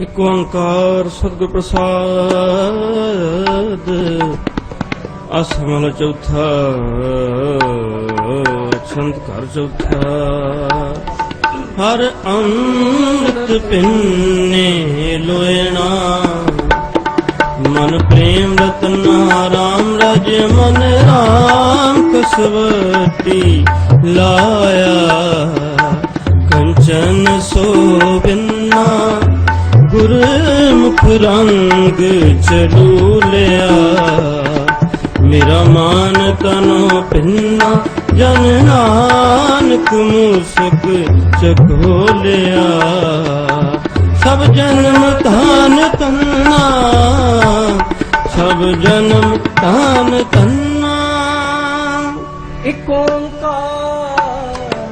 ਇਕ ਓੰਕਾਰ ਸਤਿਗੁਰ ਪ੍ਰਸਾਦ ਅਸਮਲ ਚੌਥਾ ਛੰਦ ਘਰ ਚੌਥਾ। ਹਰ ਅੰਮ੍ਰਿਤ ਪਿੰਨੇ ਲੋਇਣਾ, ਮਨ ਪ੍ਰੇਮ ਰਤਨਾ ਰਾਮ ਰਜ ਮਨ ਰਾਮ ਕਸਵਤੀ ਲਾਇਆ। ਕੰਚਨ ਸੋਬਿਨਾ ਰੰਗ ਚਲੂਲਿਆ ਮੇਰਾ ਮਾਨ ਤਨੋ ਪਿੰਨਾ, ਜਨ ਨਾਨਕ ਮੂਸਕ ਚਖੋਲਿਆ ਸਭ ਜਨਮ ਧਨ ਤੰਨਾ, ਸਭ ਜਨਮ ਧਨ ਤੰਨਾ। ਇਕ ਓੰਕਾਰ,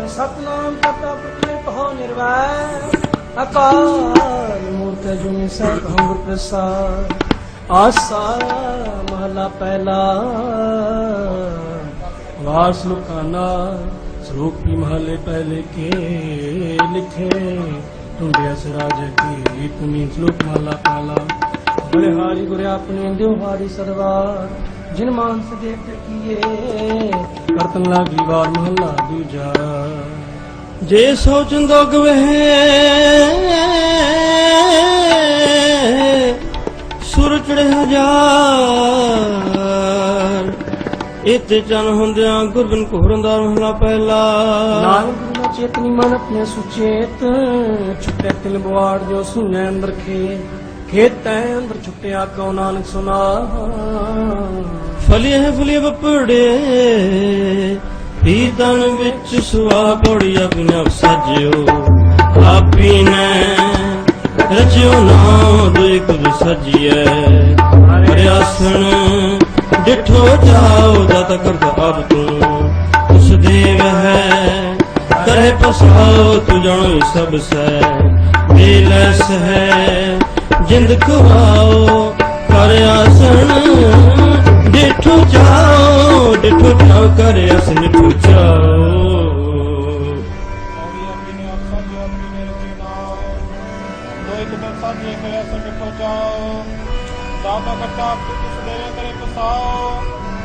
ਸਤਨਾਮ ਕਰਤਾ ਪੁਰਖ ਕਹੋ ਨਿਰਵੈਰ ਅਕਾਲ ਮੂਰਤ ਜੁਨੀ ਪ੍ਰਸਾਦ। ਆਸਾ ਮਹਲਾ ਪਹਿਲਾ। ਵਾਸ ਲੁਕਾਨਾ ਸਰੂਪੀ ਮਹਲੇ ਪਹਿਲੇ ਕੇ ਲਿਖੇ। ਟੁੰਡਿਆ ਸਰਾਜ ਕੀ ਤੁਮੀ ਸ਼ਲੋਕ ਮਹਲਾ ਪਹਿਲਾ। ਬੜੇ ਹਾਰੀ ਗੁਰੇ ਆਪਣੇ ਦਿਓ ਹਾਰੀ ਸਰਵਾਰ। ਜਿਨ ਮਾਨਸ ਦੇਖ ਕੀਏ, ਕਰਤਨ ਲਾਗੀ ਵਾਰ ਮਹਲਾ ਦੂਜਾ। ਜੇ ਸੋਚੰਦੋ ਗਵੇ ਇਤੇ ਚਨ ਹੁੰਦਿਆਂ ਗੁਰਬਨ ਘੋਰੰਦਾਰ ਮਹਲਾ ਪਹਿਲਾ। ਨਾਨਕ ਗੁਰੂ ਨਾ ਚੇਤਨੀ ਮਨ ਆਪਣੇ ਸੁਚੇਤ ਛੁੱਟੇ ਤਿਲ ਬਵਾੜ ਜੋ ਸੁਨੇ ਅੰਦਰ ਖੇ ਖੇਤੈ ਅੰਦਰ ਛੁੱਟਿਆ ਕਉ ਨਾਨਕ ਸੁਨਾ। ਫਲੀਏ ਫਲੀਏ ਬਪੜੇ ਪੀਤਨ ਵਿੱਚ ਸੁਆ ਪੜੀ ਆਪਣਾ ਸਜਿਓ। ਆਪੀ ਨੇ ਰਚਿਓ ਨਾਮ ਦੁਇ ਕੁਲ ਸਜੀਐ। ਹਰਿਆਸਣ ਡਿਠੋ ਜਾਓ ਜਤ ਕਰਦਾ ਅਬ ਤੂੰ ਉਸ ਦੇਵ ਹੈ, ਕਰੇ ਪਸਾਓ, ਤੂੰ ਜਾਣੋ ਸਭ ਸੈ ਬੇਲਸ ਹੈ, ਜਿੰਦ ਖਵਾਓ, ਕਰ ਆਸਣ। ਡਿਠੋ ਜਾਓ ਡਿਠੋ ਜਾਓ, ਕਰ ਆਸਣ, ਡਿਠੋ ਜਾਓ। ਔਰੀ ਕਰਿਆ ਸਕੇ ਪਹੁੰਚਾਓ ਦਾਤਾ ਕਰਤਾ ਆਪ ਤੁਸ ਦੇਵੇ ਕਰੇ ਤੂੰ ਜਾਣੋ ਦੇ ਲੈ ਸੇ